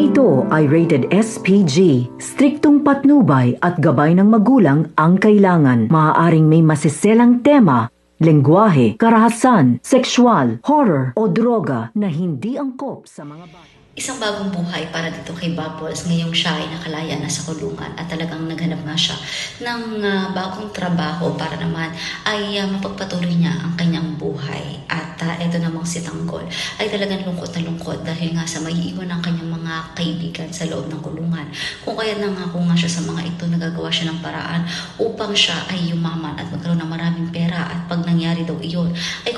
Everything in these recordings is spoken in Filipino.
ito ay rated SPG. Striktong patnubay at gabay ng magulang ang kailangan. Maaaring may masiselang tema, lengguwahe, karahasan, sexual, horror o droga na hindi angkop sa mga bata. Isang bagong buhay para dito kay Bubbles ngayong siya ay nakalaya na sa kulungan at talagang naghanap nga siya ng ah, bagong trabaho para naman ay ah, mapagpatuloy niya ang kanyang buhay. At ah, ito namang si Tanggol ay talagang lungkot na lungkot dahil nga sa maiiwan ng kanyang mga kaibigan sa loob ng kulungan. Kung kaya nangako nga siya sa mga ito, nagagawa siya ng paraan upang siya ay yumaman at magkaroon ng maraming pera at pag nangyari daw iyon,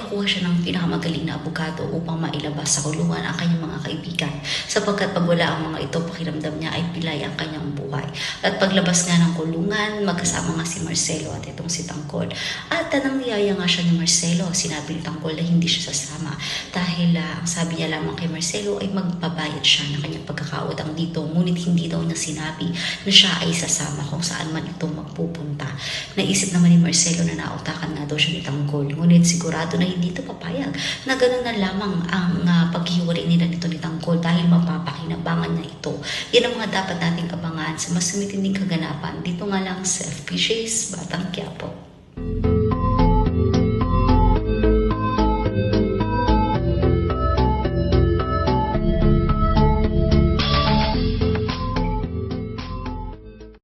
ay kukuha siya ng pinakamagaling na abogado upang mailabas sa kulungan ang kanyang mga kaibigan sapagkat pag wala ang mga ito, pakiramdam niya ay pilay ang kanyang buhay. At paglabas nga ng kulungan, magkasama nga si Marcelo at itong si Tangkol. At uh, nang niyaya nga siya ni Marcelo, sinabi ni Tangkol na hindi siya sasama dahil ah, ang sabi niya lamang kay Marcelo ay magbabayad siya ng kanyang pagkakautang dito. Ngunit hindi daw niya sinabi na siya ay sasama kung saan man ito magpupunta. Naisip naman ni Marcelo na nautakan nga daw siya ni Tanggol. Ngunit sigurado na hindi ito papayag na gano'n na lamang ang uh, paghiwalay nila nito ni Tanggol dahil mapapakinabangan na ito. Yan ang mga dapat nating abangan sa mas sumitinding kaganapan dito nga lang sa FPJ's Batang Quiapo.